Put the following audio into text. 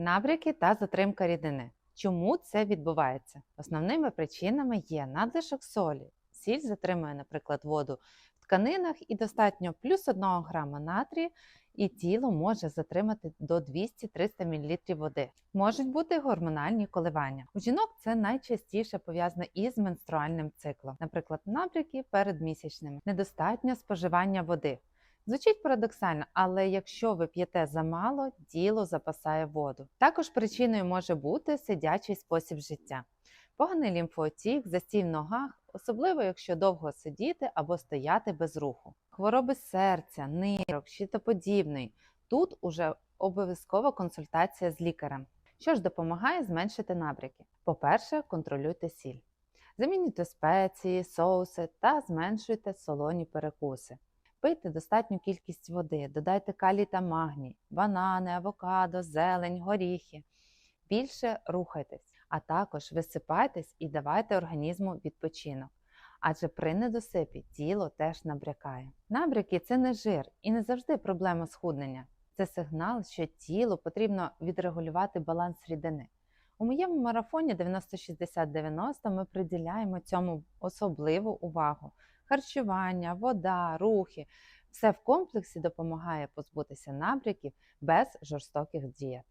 Набряки та затримка рідини. Чому це відбувається? Основними причинами є надлишок солі. Сіль затримує, наприклад, воду в тканинах і достатньо плюс 1 грама натрію, і тіло може затримати до 200-300 мл води. Можуть бути гормональні коливання. У жінок це найчастіше пов'язано із менструальним циклом, наприклад, набряки перед місячними, недостатнє споживання води. Звучить парадоксально, але якщо ви п'єте замало, тіло запасає воду. Також причиною може бути сидячий спосіб життя, поганий лімфоотік, застій в ногах, особливо якщо довго сидіти або стояти без руху. Хвороби серця, нирок, щитоподібний. Тут уже обов'язкова консультація з лікарем. Що ж допомагає зменшити набряки? По-перше, контролюйте сіль. Замінюйте спеції, соуси та зменшуйте солоні перекуси. Пийте достатню кількість води, додайте калій та магній, банани, авокадо, зелень, горіхи. Більше рухайтесь, а також висипайтесь і давайте організму відпочинок. Адже при недосипі тіло теж набрякає. Набряки це не жир і не завжди проблема схуднення. Це сигнал, що тілу потрібно відрегулювати баланс рідини. У моєму марафоні 90-60-90 ми приділяємо цьому особливу увагу харчування, вода, рухи. Все в комплексі допомагає позбутися набряків без жорстоких дієт.